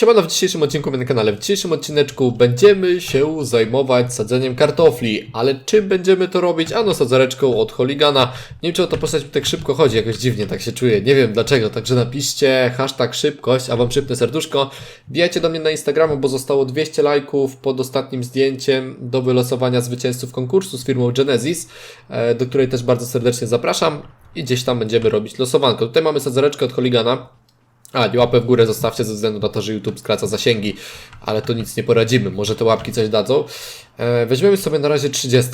Siemano, w dzisiejszym odcinku na kanale. W dzisiejszym odcineczku będziemy się zajmować sadzeniem kartofli. Ale czym będziemy to robić? Ano sadzareczką od Holigana. Nie wiem, czy o to postać tak szybko chodzi, jakoś dziwnie tak się czuję. Nie wiem dlaczego, także napiszcie hashtag szybkość, a wam szybne serduszko. Wbijajcie do mnie na Instagramu, bo zostało 200 lajków pod ostatnim zdjęciem do wylosowania zwycięzców konkursu z firmą Genesis, e, do której też bardzo serdecznie zapraszam. I gdzieś tam będziemy robić losowanko. Tutaj mamy sadzareczkę od Holigana. A, nie łapę w górę zostawcie ze względu na to, że YouTube skraca zasięgi, ale to nic nie poradzimy. Może te łapki coś dadzą. E, weźmiemy sobie na razie 30.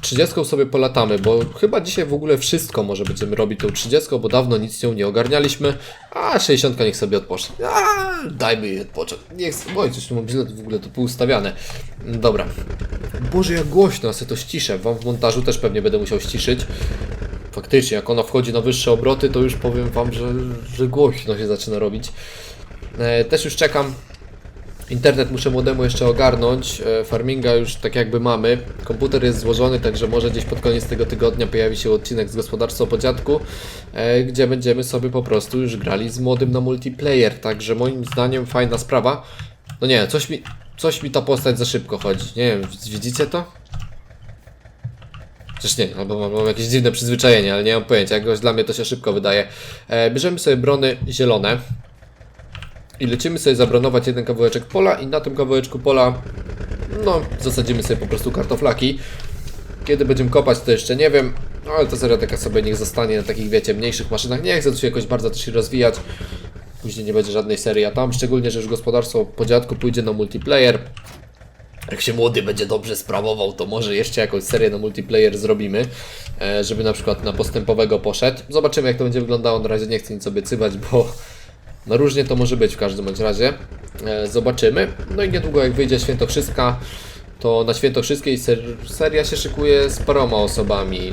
30 sobie polatamy, bo chyba dzisiaj w ogóle wszystko może będziemy robić tą 30, bo dawno nic nią nie ogarnialiśmy. A 60 niech sobie odpocznie. A, dajmy jej odpocząć. Niech. Oj, coś tu mam źle w ogóle to poustawiane. Dobra. Boże, jak głośno, ja sobie to ściszę. Wam w montażu też pewnie będę musiał ściszyć. Faktycznie, jak ona wchodzi na wyższe obroty, to już powiem Wam, że, że głośno się zaczyna robić. E, też już czekam. Internet muszę młodemu jeszcze ogarnąć. E, farminga już tak jakby mamy. Komputer jest złożony, także może gdzieś pod koniec tego tygodnia pojawi się odcinek z gospodarstwa po dziadku, e, gdzie będziemy sobie po prostu już grali z młodym na multiplayer. Także moim zdaniem fajna sprawa. No nie, coś mi, coś mi ta postać za szybko chodzi. Nie wiem, widzicie to? Przecież nie, albo mam, jakieś dziwne przyzwyczajenie, ale nie mam pojęcia. Jakoś dla mnie to się szybko wydaje. E, bierzemy sobie brony zielone. I lecimy sobie zabronować jeden kawałeczek pola i na tym kawałeczku pola no, zasadzimy sobie po prostu kartoflaki. Kiedy będziemy kopać, to jeszcze nie wiem, no, ale to seria taka sobie niech zostanie na takich, wiecie, mniejszych maszynach. Nie chcę tu się jakoś bardzo też rozwijać. Później nie będzie żadnej serii, a tam szczególnie, że już gospodarstwo po dziadku pójdzie na multiplayer. Jak się młody będzie dobrze sprawował, to może jeszcze jakąś serię na multiplayer zrobimy, e, żeby na przykład na postępowego poszedł. Zobaczymy jak to będzie wyglądało, na razie nie chcę nic obiecywać, bo no różnie to może być w każdym bądź razie. E, Zobaczymy. No i niedługo jak wyjdzie Świętokrzyska, to na Świętokrzyskiej ser seria się szykuje z paroma osobami.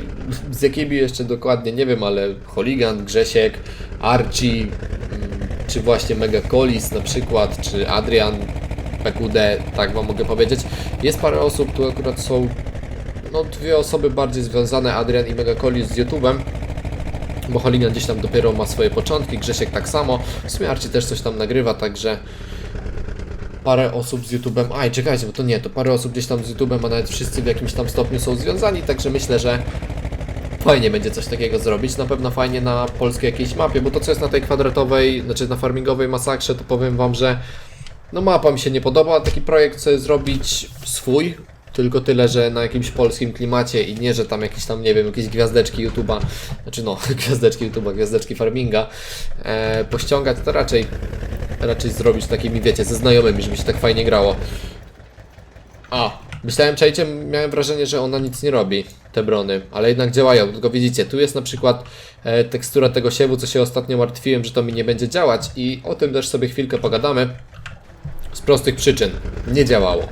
Z jakimi jeszcze dokładnie nie wiem, ale Holigan, Grzesiek, Archie, mm, czy właśnie Megacolis na przykład, czy Adrian, PQD, tak wam mogę powiedzieć. Jest parę osób, tu akurat są no, dwie osoby bardziej związane, Adrian i Megacolis z YouTube'em. Bo Holigan gdzieś tam dopiero ma swoje początki, Grzesiek tak samo. W sumie Archie też coś tam nagrywa, także parę osób z YouTube'em. Aj, czekajcie, bo to nie, to parę osób gdzieś tam z YouTube'em, a nawet wszyscy w jakimś tam stopniu są związani, także myślę, że fajnie będzie coś takiego zrobić. Na pewno fajnie na polskiej jakiejś mapie, bo to co jest na tej kwadratowej, znaczy na farmingowej masakrze, to powiem Wam, że no mapa mi się nie podoba, taki projekt chcę zrobić swój, tylko tyle, że na jakimś polskim klimacie i nie, że tam jakieś tam, nie wiem, jakieś gwiazdeczki YouTube'a, znaczy no, gwiazdeczki YouTube'a, gwiazdeczki farminga, e, pościągać, to raczej, raczej zrobić takimi, wiecie, ze znajomymi, żeby się tak fajnie grało. A, myślałem, czajcie, miałem wrażenie, że ona nic nie robi, te brony, ale jednak działają, tylko widzicie, tu jest na przykład e, tekstura tego siewu, co się ostatnio martwiłem, że to mi nie będzie działać i o tym też sobie chwilkę pogadamy. Z prostych przyczyn. Nie działało.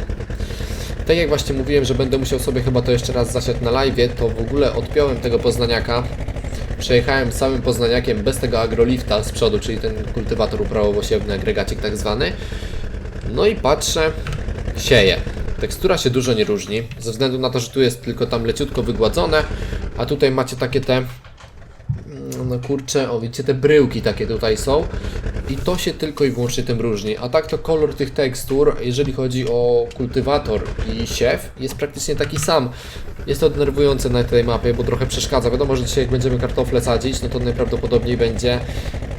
Tak jak właśnie mówiłem, że będę musiał sobie chyba to jeszcze raz zasiać na live, to w ogóle odpiąłem tego poznaniaka. Przejechałem całym poznaniakiem bez tego agrolifta z przodu, czyli ten kultywator uprawowo-siewny, agregacik tak zwany. No i patrzę, sieje. Tekstura się dużo nie różni, ze względu na to, że tu jest tylko tam leciutko wygładzone, a tutaj macie takie te no kurczę, o widzicie, te bryłki takie tutaj są i to się tylko i wyłącznie tym różni, a tak to kolor tych tekstur, jeżeli chodzi o kultywator i siew, jest praktycznie taki sam. Jest to denerwujące na tej mapie, bo trochę przeszkadza. Wiadomo, że dzisiaj jak będziemy kartofle sadzić, no to najprawdopodobniej będzie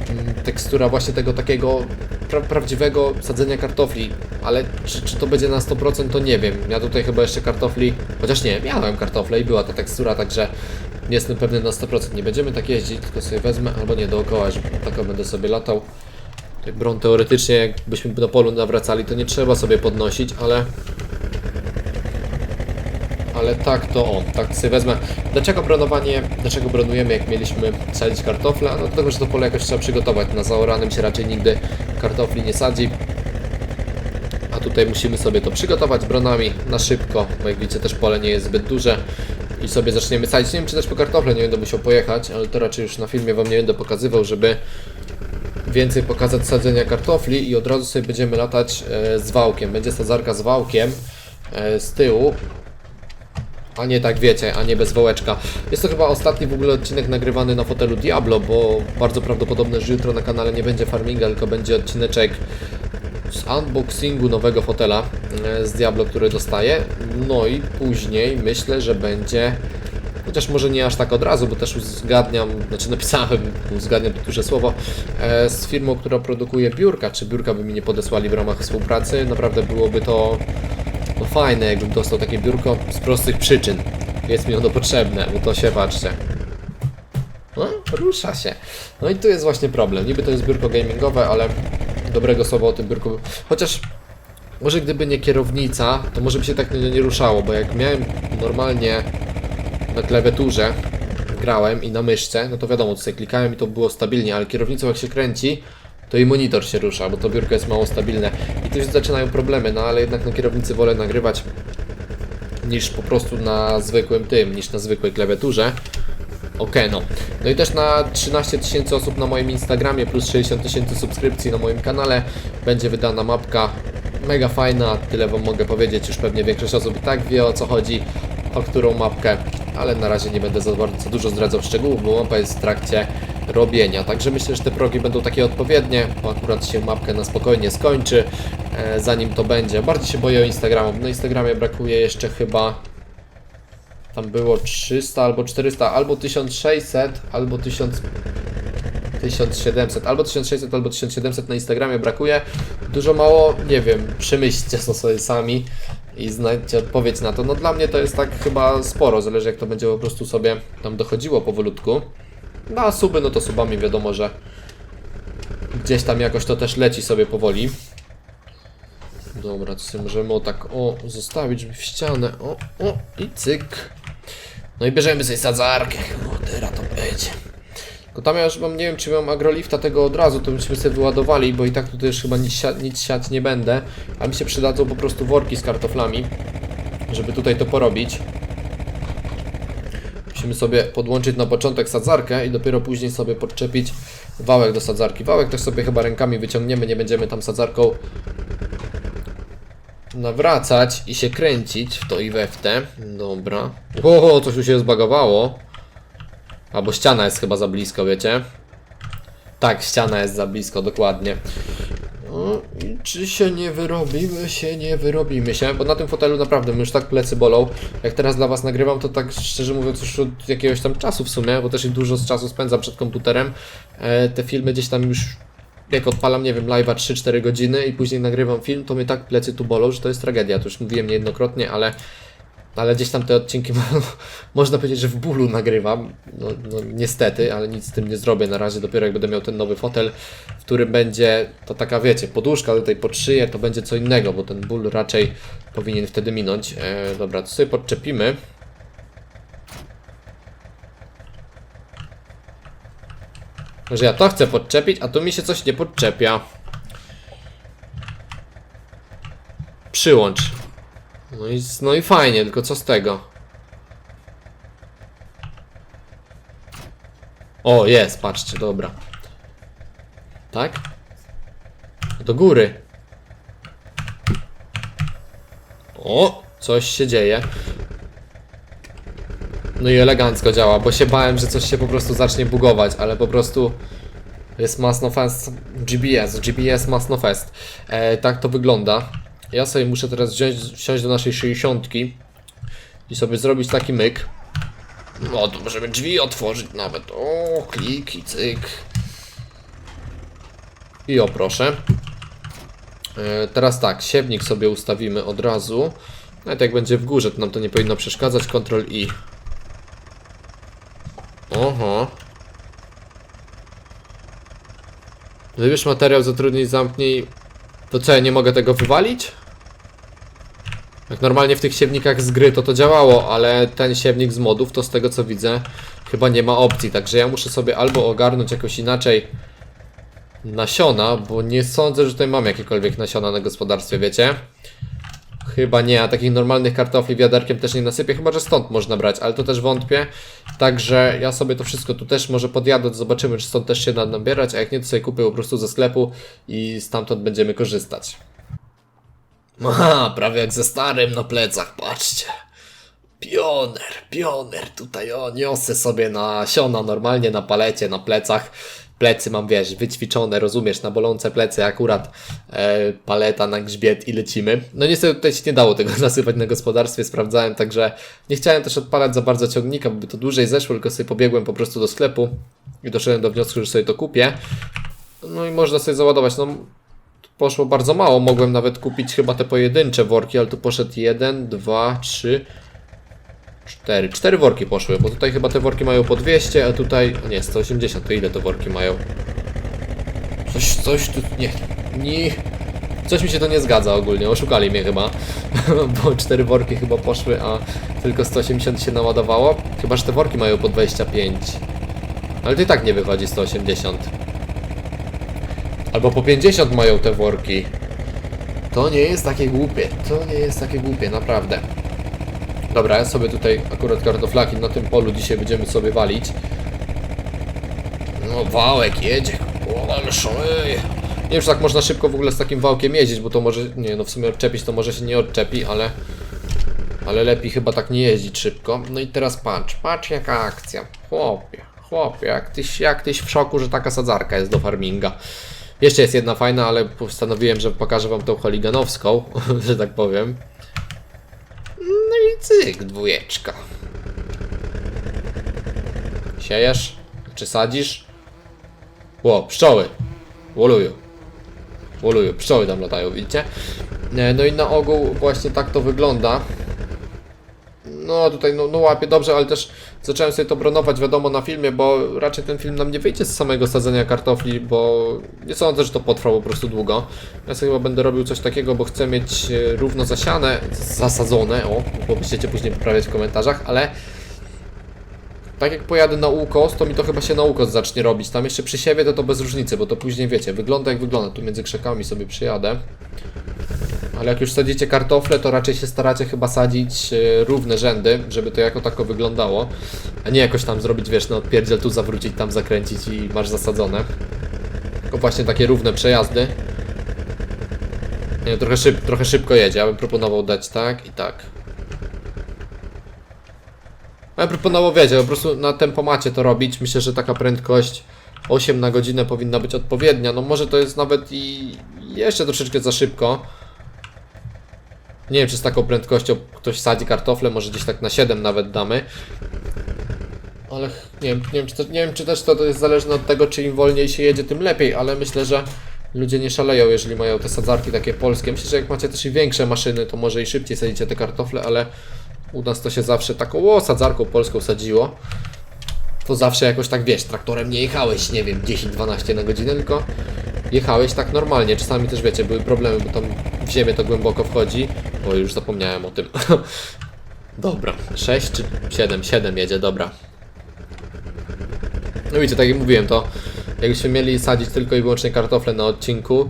mm, tekstura właśnie tego takiego pra prawdziwego sadzenia kartofli, ale czy, czy to będzie na 100% to nie wiem. Ja tutaj chyba jeszcze kartofli, chociaż nie, miałem kartofle i była ta tekstura, także nie jestem pewny na 100%. Nie będziemy tak jeździć, tylko sobie wezmę, albo nie dookoła, że tak będę sobie latał. Bron teoretycznie, jakbyśmy na polu nawracali, to nie trzeba sobie podnosić, ale... Ale tak to o, tak sobie wezmę. Dlaczego bronowanie, dlaczego bronujemy jak mieliśmy sadzić kartofle? No dlatego, że to pole jakoś trzeba przygotować. Na zaoranym się raczej nigdy kartofli nie sadzi. A tutaj musimy sobie to przygotować bronami na szybko, bo jak widzicie też pole nie jest zbyt duże i sobie zaczniemy sadzić. Nie wiem czy też po kartofle nie będę musiał pojechać, ale to raczej już na filmie Wam nie będę pokazywał, żeby więcej pokazać sadzenia kartofli i od razu sobie będziemy latać e, z wałkiem. Będzie sadzarka z wałkiem e, z tyłu, a nie tak wiecie, a nie bez wołeczka. Jest to chyba ostatni w ogóle odcinek nagrywany na fotelu Diablo, bo bardzo prawdopodobne, że jutro na kanale nie będzie farminga, tylko będzie odcineczek z unboxingu nowego fotela e, z Diablo, który dostaję. No i później myślę, że będzie Chociaż może nie aż tak od razu, bo też uzgadniam, znaczy napisałem, uzgadniam to duże słowo, e, z firmą, która produkuje biurka. Czy biurka by mi nie podesłali w ramach współpracy? Naprawdę byłoby to no fajne, jakbym dostał takie biurko z prostych przyczyn. Jest mi ono potrzebne, bo to się patrzcie. No, rusza się. No i tu jest właśnie problem. Niby to jest biurko gamingowe, ale dobrego słowa o tym biurku. Chociaż może gdyby nie kierownica, to może by się tak nie, nie ruszało, bo jak miałem normalnie na klawiaturze grałem i na myszce, no to wiadomo, tutaj klikałem i to było stabilnie, ale kierownicą jak się kręci, to i monitor się rusza, bo to biurko jest mało stabilne. I tu już zaczynają problemy, no ale jednak na kierownicy wolę nagrywać niż po prostu na zwykłym tym, niż na zwykłej klawiaturze. Okej, no. No i też na 13 tysięcy osób na moim Instagramie plus 60 tysięcy subskrypcji na moim kanale będzie wydana mapka mega fajna, tyle wam mogę powiedzieć, już pewnie większość osób i tak wie o co chodzi, o którą mapkę, ale na razie nie będę za bardzo dużo zdradzał szczegółów, bo mapa jest w trakcie robienia, także myślę, że te progi będą takie odpowiednie, bo akurat się mapkę na spokojnie skończy, e, zanim to będzie. Bardziej się boję bo na Instagramie brakuje jeszcze chyba tam było 300 albo 400, albo 1600, albo 1000, 1700, albo 1600, albo 1700 na Instagramie brakuje. Dużo mało, nie wiem, przemyślcie to sobie sami i znajdźcie odpowiedź na to. No dla mnie to jest tak chyba sporo, zależy jak to będzie po prostu sobie tam dochodziło powolutku. No a suby, no to subami wiadomo, że gdzieś tam jakoś to też leci sobie powoli. Dobra, to możemy o tak o zostawić w ścianę. O, o i cyk. No i bierzemy sobie sadzarkę. Teraz to będzie. Tam ja już mam, nie wiem czy mam agrolifta tego od razu, to byśmy sobie wyładowali, bo i tak tutaj już chyba nic, nic siać nie będę. A mi się przydadzą po prostu worki z kartoflami, żeby tutaj to porobić. Musimy sobie podłączyć na początek sadzarkę i dopiero później sobie podczepić wałek do sadzarki. Wałek też sobie chyba rękami wyciągniemy, nie będziemy tam sadzarką nawracać i się kręcić w to i we w te. Dobra. O, coś tu się zbagowało. Albo ściana jest chyba za blisko, wiecie? Tak, ściana jest za blisko, dokładnie. No, i czy się nie wyrobimy się, nie wyrobimy się, bo na tym fotelu naprawdę mi już tak plecy bolą. Jak teraz dla was nagrywam, to tak szczerze mówiąc już od jakiegoś tam czasu w sumie, bo też i dużo z czasu spędzam przed komputerem. E, te filmy gdzieś tam już jak odpalam, nie wiem, live'a 3-4 godziny i później nagrywam film, to mnie tak plecy tu bolą, że to jest tragedia. To już mówiłem niejednokrotnie, ale, ale gdzieś tam te odcinki można powiedzieć, że w bólu nagrywam. No, no niestety, ale nic z tym nie zrobię na razie. Dopiero jak będę miał ten nowy fotel, w którym będzie to taka, wiecie, poduszka tutaj pod szyję, to będzie co innego, bo ten ból raczej powinien wtedy minąć. E, dobra, to sobie podczepimy. Że ja to chcę podczepić, a tu mi się coś nie podczepia. Przyłącz. No i, no i fajnie, tylko co z tego? O, jest, patrzcie, dobra. Tak? Do góry. O, coś się dzieje. No i elegancko działa, bo się bałem, że coś się po prostu zacznie bugować, ale po prostu jest Masno Fest GBS, GBS Masno Fest. E, tak to wygląda. Ja sobie muszę teraz wziąć, wsiąść do naszej 60 i sobie zrobić taki myk. No to możemy drzwi otworzyć nawet. O, klik i cyk. I o proszę. E, teraz tak, siewnik sobie ustawimy od razu. Nawet jak będzie w górze, to nam to nie powinno przeszkadzać. Ctrl I. Oho. Wybierz materiał, zatrudnij, zamknij. To co, ja nie mogę tego wywalić? Jak normalnie w tych siewnikach z gry to to działało, ale ten siewnik z modów, to z tego co widzę, chyba nie ma opcji. Także ja muszę sobie albo ogarnąć jakoś inaczej nasiona, bo nie sądzę, że tutaj mam jakiekolwiek nasiona na gospodarstwie, wiecie? Chyba nie, a takich normalnych kartofli wiaderkiem też nie nasypię, chyba że stąd można brać, ale to też wątpię. Także ja sobie to wszystko tu też może podjadę, zobaczymy, czy stąd też się da nabierać, a jak nie, to sobie kupię po prostu ze sklepu i stamtąd będziemy korzystać. Aha, prawie jak ze starym na plecach, patrzcie. Pioner, pioner, tutaj o, niosę sobie nasiona normalnie na palecie, na plecach. Plecy mam, wiesz, wyćwiczone, rozumiesz, na bolące plecy, akurat e, paleta na grzbiet i lecimy. No niestety tutaj się nie dało tego nasypać na gospodarstwie, sprawdzałem, także nie chciałem też odpalać za bardzo ciągnika, bo by to dłużej zeszło, tylko sobie pobiegłem po prostu do sklepu i doszedłem do wniosku, że sobie to kupię. No i można sobie załadować, no poszło bardzo mało, mogłem nawet kupić chyba te pojedyncze worki, ale tu poszedł jeden, dwa, trzy, cztery. Cztery worki poszły, bo tutaj chyba te worki mają po 200, a tutaj, a nie, 180, to ile te worki mają? Coś, coś tu, nie, nie, coś mi się to nie zgadza ogólnie, oszukali mnie chyba, bo cztery worki chyba poszły, a tylko 180 się naładowało, chyba, że te worki mają po 25, ale to i tak nie wychodzi 180. Albo po 50 mają te worki. To nie jest takie głupie. To nie jest takie głupie, naprawdę. Dobra, ja sobie tutaj akurat kartoflaki na tym polu dzisiaj będziemy sobie walić. No wałek jedzie. Ale. Nie wiem, czy tak można szybko w ogóle z takim wałkiem jeździć, bo to może, nie no w sumie odczepić to może się nie odczepi, ale ale lepiej chyba tak nie jeździć szybko. No i teraz patrz, patrz jaka akcja. Chłopie, chłopie, jak tyś, jak tyś w szoku, że taka sadzarka jest do farminga. Jeszcze jest jedna fajna, ale postanowiłem, że pokażę wam tą holiganowską, że tak powiem. Cyk, dwójeczka. Siejesz? Czy sadzisz? Ło, pszczoły. Woluju. Woluju, pszczoły tam latają, widzicie? E, No i na ogół właśnie tak to wygląda. No tutaj no, no łapię dobrze, ale też zacząłem sobie to bronować wiadomo na filmie, bo raczej ten film nam nie wyjdzie z samego sadzenia kartofli, bo nie sądzę, że to potrwa po prostu długo. Ja sobie chyba będę robił coś takiego, bo chcę mieć e, równo zasiane, zasadzone, o, bo później poprawiać w komentarzach, ale tak jak pojadę na ukos, to mi to chyba się na ukos zacznie robić. Tam jeszcze przy siewie to to bez różnicy, bo to później wiecie, wygląda jak wygląda. Tu między krzakami sobie przyjadę. Ale jak już sadzicie kartofle, to raczej się staracie chyba sadzić e, równe rzędy, żeby to jako tako wyglądało. A nie jakoś tam zrobić, wiesz, no odpierdziel tu zawrócić, tam zakręcić i masz zasadzone. Tylko właśnie takie równe przejazdy. Nie, trochę, szyb, trochę szybko jedzie, ja bym proponował dać tak i tak. Ja proponował, wiecie, po prostu na tempomacie to robić. Myślę, że taka prędkość 8 na godzinę powinna być odpowiednia. No może to jest nawet i jeszcze troszeczkę za szybko. Nie wiem, czy z taką prędkością ktoś sadzi kartofle, może gdzieś tak na 7 nawet damy. Ale nie wiem, nie wiem, czy, to, nie wiem, czy też to, to jest zależne od tego, czy im wolniej się jedzie, tym lepiej, ale myślę, że ludzie nie szaleją, jeżeli mają te sadzarki takie polskie. Myślę, że jak macie też i większe maszyny, to może i szybciej sadzicie te kartofle, ale u nas to się zawsze taką o, sadzarką polską sadziło. To zawsze jakoś tak wiesz, traktorem nie jechałeś, nie wiem, 10-12 na godzinę, tylko jechałeś tak normalnie. Czasami też wiecie, były problemy, bo tam w ziemię to głęboko wchodzi. O, już zapomniałem o tym. dobra, 6 czy 7? 7 jedzie, dobra. No widzicie, tak jak mówiłem, to jakbyśmy mieli sadzić tylko i wyłącznie kartofle na odcinku,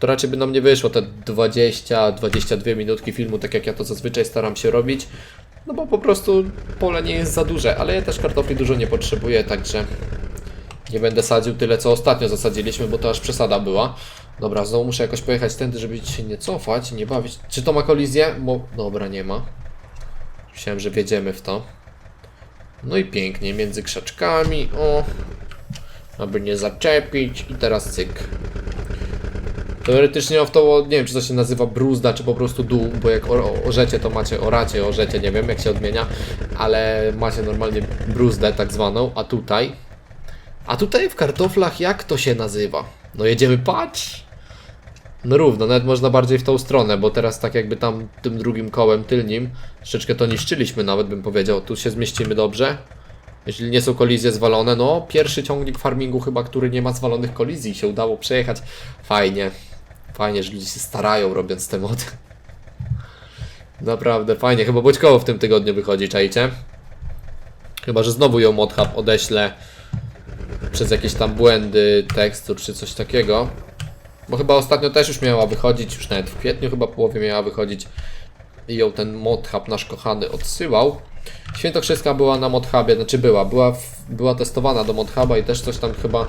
to raczej by nam nie wyszło te 20-22 minutki filmu, tak jak ja to zazwyczaj staram się robić. No bo po prostu pole nie jest za duże, ale ja też kartofli dużo nie potrzebuję, także nie będę sadził tyle, co ostatnio zasadziliśmy, bo to aż przesada była. Dobra, znowu muszę jakoś pojechać tędy, żeby się nie cofać, nie bawić. Czy to ma kolizję? Bo... Dobra, nie ma. Myślałem, że wjedziemy w to. No i pięknie, między krzaczkami, o. Aby nie zaczepić i teraz cyk. Teoretycznie w to, nie wiem czy to się nazywa bruzda, czy po prostu dół, bo jak orzecie to macie oracie, orzecie, nie wiem jak się odmienia, ale macie normalnie bruzdę tak zwaną, a tutaj, a tutaj w kartoflach jak to się nazywa? No jedziemy, patrz! No równo, nawet można bardziej w tą stronę, bo teraz tak jakby tam tym drugim kołem tylnim troszeczkę to niszczyliśmy nawet bym powiedział, tu się zmieścimy dobrze. Jeśli nie są kolizje zwalone, no pierwszy ciągnik farmingu chyba, który nie ma zwalonych kolizji się udało przejechać. Fajnie. Fajnie, że ludzie się starają robiąc te mody. Naprawdę fajnie, chyba Boćkowo w tym tygodniu wychodzi, czajcie? Chyba, że znowu ją modhub odeślę przez jakieś tam błędy tekstur czy coś takiego. Bo chyba ostatnio też już miała wychodzić, już nawet w kwietniu chyba połowie miała wychodzić i ją ten modhub nasz kochany odsyłał. Świętokrzyska była na modhubie, znaczy była, była, w, była testowana do modhuba i też coś tam chyba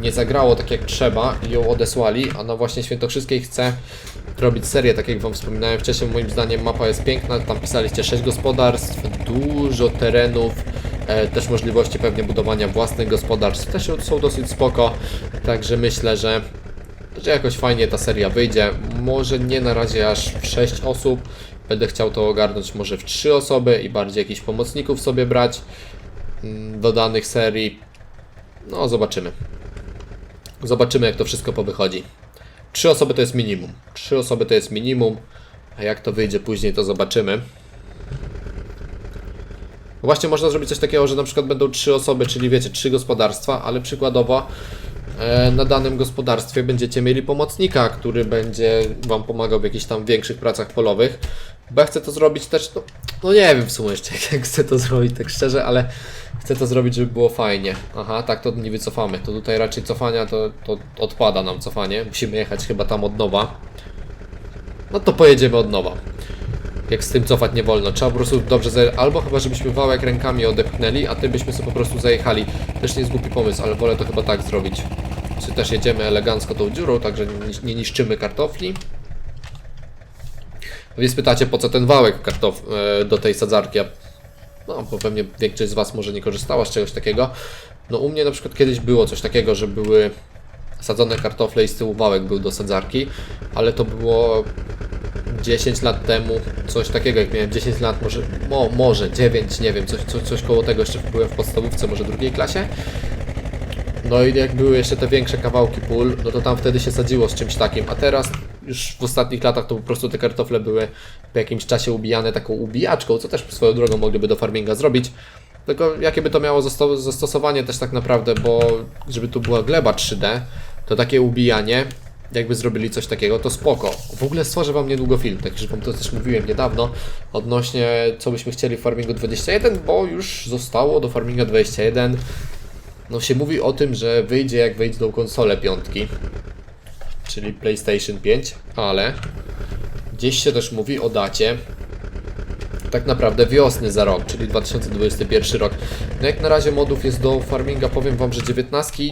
nie zagrało tak jak trzeba i ją odesłali, a na właśnie Świętokrzyskiej chcę robić serię, tak jak Wam wspominałem wcześniej, moim zdaniem mapa jest piękna, tam pisaliście 6 gospodarstw, dużo terenów, E, też możliwości pewnie budowania własnych gospodarstw też są dosyć spoko. Także myślę, że, że jakoś fajnie ta seria wyjdzie. Może nie na razie aż w 6 osób. Będę chciał to ogarnąć może w 3 osoby i bardziej jakichś pomocników sobie brać mm, do danych serii. No, zobaczymy. Zobaczymy, jak to wszystko powychodzi. Trzy osoby to jest minimum. Trzy osoby to jest minimum. A jak to wyjdzie później, to zobaczymy. Właśnie można zrobić coś takiego, że na przykład będą trzy osoby, czyli wiecie, trzy gospodarstwa, ale przykładowo e, na danym gospodarstwie będziecie mieli pomocnika, który będzie Wam pomagał w jakichś tam większych pracach polowych. Bo ja chcę to zrobić też, no, no nie wiem w sumie jeszcze jak chcę to zrobić tak szczerze, ale chcę to zrobić, żeby było fajnie. Aha, tak to nie wycofamy. To tutaj raczej cofania to, to odpada nam cofanie. Musimy jechać chyba tam od nowa. No to pojedziemy od nowa. Jak z tym cofać nie wolno. Trzeba po prostu dobrze. Albo chyba żebyśmy wałek rękami odepchnęli, a tym byśmy sobie po prostu zajechali. Też nie jest głupi pomysł, ale wolę to chyba tak zrobić. Czy też jedziemy elegancko tą dziurą, także nie niszczymy kartofli. Więc pytacie, po co ten wałek kartof e, do tej sadzarki? No, bo pewnie większość z Was może nie korzystała z czegoś takiego. No u mnie na przykład kiedyś było coś takiego, że były sadzone kartofle i z tyłu wałek był do sadzarki, ale to było 10 lat temu, coś takiego, jak miałem 10 lat, może, mo, może 9, nie wiem, coś, coś, coś koło tego, jeszcze byłem w podstawówce, może drugiej klasie. No i jak były jeszcze te większe kawałki pól, no to tam wtedy się sadziło z czymś takim, a teraz już w ostatnich latach to po prostu te kartofle były po jakimś czasie ubijane taką ubijaczką, co też swoją drogą mogliby do farminga zrobić. Tylko jakie by to miało zasto- zastosowanie też tak naprawdę, bo żeby tu była gleba 3D, to takie ubijanie, jakby zrobili coś takiego, to spoko. W ogóle stworzę Wam niedługo film, także Wam to też mówiłem niedawno, odnośnie co byśmy chcieli w Farmingu 21, bo już zostało do Farminga 21 no się mówi o tym, że wyjdzie jak wyjdą konsole piątki, czyli PlayStation 5, ale gdzieś się też mówi o dacie tak naprawdę wiosny za rok, czyli 2021 rok. No jak na razie modów jest do farminga, powiem Wam, że 19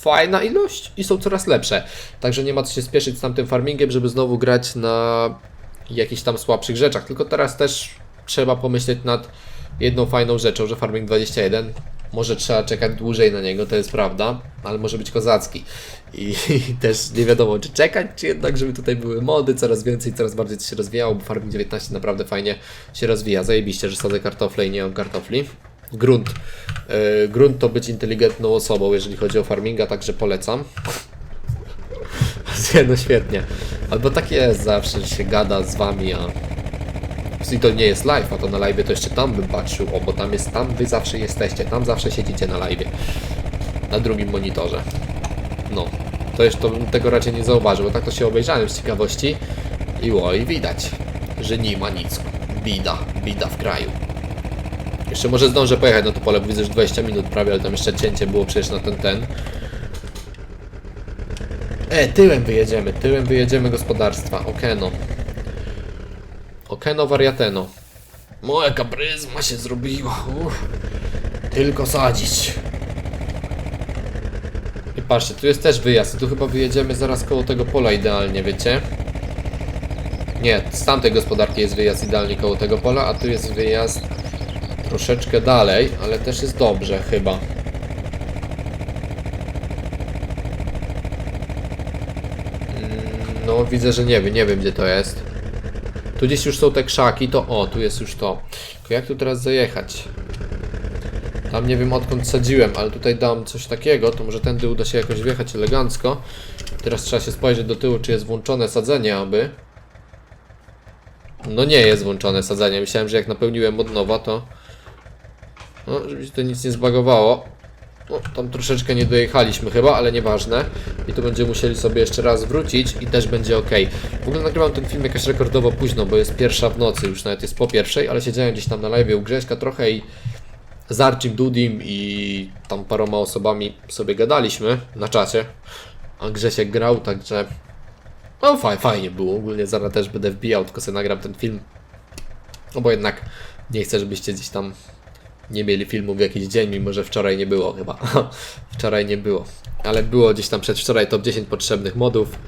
fajna ilość i są coraz lepsze. Także nie ma co się spieszyć z tamtym farmingiem, żeby znowu grać na jakichś tam słabszych rzeczach. Tylko teraz też trzeba pomyśleć nad jedną fajną rzeczą, że Farming 21 może trzeba czekać dłużej na niego, to jest prawda, ale może być kozacki. I, i też nie wiadomo, czy czekać, czy jednak, żeby tutaj były mody, coraz więcej, coraz bardziej się rozwijało, bo Farming 19 naprawdę fajnie się rozwija. Zajebiście, że sadzę kartofle i nie mam kartofli. Grunt. Yy, grunt to być inteligentną osobą, jeżeli chodzi o farminga, także polecam. no świetnie. Albo tak jest zawsze, że się gada z wami, a i to nie jest live, a to na live to jeszcze tam bym patrzył, o, bo tam jest, tam wy zawsze jesteście, tam zawsze siedzicie na live. Na drugim monitorze. No, to jeszcze to bym tego raczej nie zauważył, bo tak to się obejrzałem z ciekawości i oj, widać, że nie ma nic. Bida, bida w kraju. Jeszcze może zdążę pojechać na to pole, bo widzę, że 20 minut prawie, ale tam jeszcze cięcie było przecież na ten ten. E, tyłem wyjedziemy, tyłem wyjedziemy gospodarstwa, okeno. Okeno wariateno. Moja kapryzma się zrobiła. Uff. Tylko sadzić. I patrzcie, tu jest też wyjazd. Tu chyba wyjedziemy zaraz koło tego pola idealnie, wiecie? Nie, z tamtej gospodarki jest wyjazd idealnie koło tego pola, a tu jest wyjazd troszeczkę dalej, ale też jest dobrze chyba. Mm, No, widzę, że nie wiem, nie wiem gdzie to jest. Tu gdzieś już są te krzaki, to o, tu jest już to. Tylko jak tu teraz zajechać? Tam nie wiem odkąd sadziłem, ale tutaj dam coś takiego, to może tędy uda się jakoś wjechać elegancko. Teraz trzeba się spojrzeć do tyłu, czy jest włączone sadzenie, aby... No nie jest włączone sadzenie, myślałem, że jak napełniłem od nowa, to... No, żeby się to nic nie zbagowało. No, tam troszeczkę nie dojechaliśmy chyba, ale nieważne. I tu będziemy musieli sobie jeszcze raz wrócić i też będzie ok. W ogóle nagrywam ten film jakoś rekordowo późno, bo jest pierwsza w nocy, już nawet jest po pierwszej, ale siedziałem gdzieś tam na live u Grześka trochę i z Archim Dudim i tam paroma osobami sobie gadaliśmy na czacie. A Grzesiek grał, także no faj, fajnie było. Ogólnie zaraz też będę wbijał, tylko sobie nagram ten film. No bo jednak nie chcę, żebyście gdzieś tam nie mieli filmu w jakiś dzień, mimo że wczoraj nie było chyba. wczoraj nie było. Ale było gdzieś tam przedwczoraj top 10 potrzebnych modów.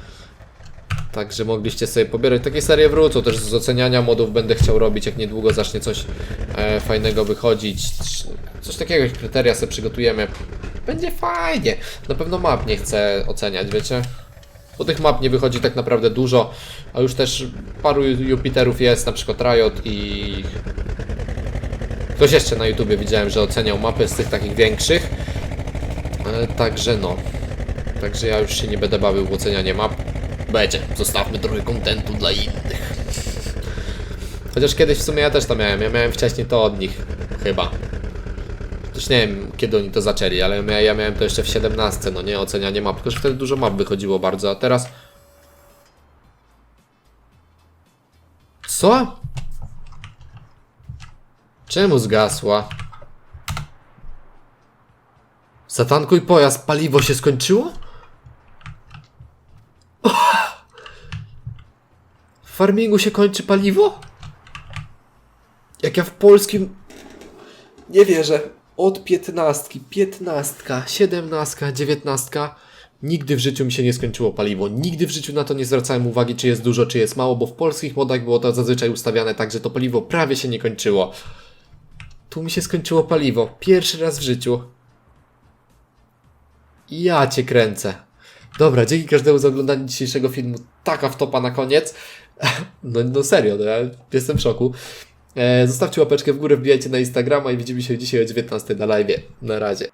Także mogliście sobie pobierać. Takie serie wrócą też z oceniania modów będę chciał robić, jak niedługo zacznie coś e, fajnego wychodzić. Coś takiego, jak kryteria sobie przygotujemy. Będzie fajnie. Na pewno map nie chcę oceniać, wiecie? Bo tych map nie wychodzi tak naprawdę dużo, a już też paru Jupiterów jest, na przykład Riot i... Ktoś jeszcze na YouTubie widziałem, że oceniał mapy z tych takich większych. Także no. Także ja już się nie będę bawił w ocenianie map. Będzie, zostawmy trochę kontentu dla innych. Chociaż kiedyś w sumie ja też to miałem. Ja miałem wcześniej to od nich. Chyba. Też nie wiem kiedy oni to zaczęli, ale ja, ja miałem to jeszcze w 17, no nie ocenianie map. Tylko że wtedy dużo map wychodziło bardzo, a teraz. Co? Czemu zgasła? Zatankuj pojazd, paliwo się skończyło? W farmingu się kończy paliwo? Jak ja w polskim... Nie wierzę. Od piętnastki, piętnastka, siedemnastka, dziewiętnastka. Nigdy w życiu mi się nie skończyło paliwo. Nigdy w życiu na to nie zwracałem uwagi, czy jest dużo, czy jest mało, bo w polskich modach było to zazwyczaj ustawiane tak, że to paliwo prawie się nie kończyło. Tu mi się skończyło paliwo. Pierwszy raz w życiu. Ja cię kręcę. Dobra, dzięki każdemu za oglądanie dzisiejszego filmu. Taka wtopa na koniec. No, no serio, no ja jestem w szoku. E, zostawcie łapeczkę w górę, wbijajcie na Instagrama i widzimy się dzisiaj o 19 na live. Na razie.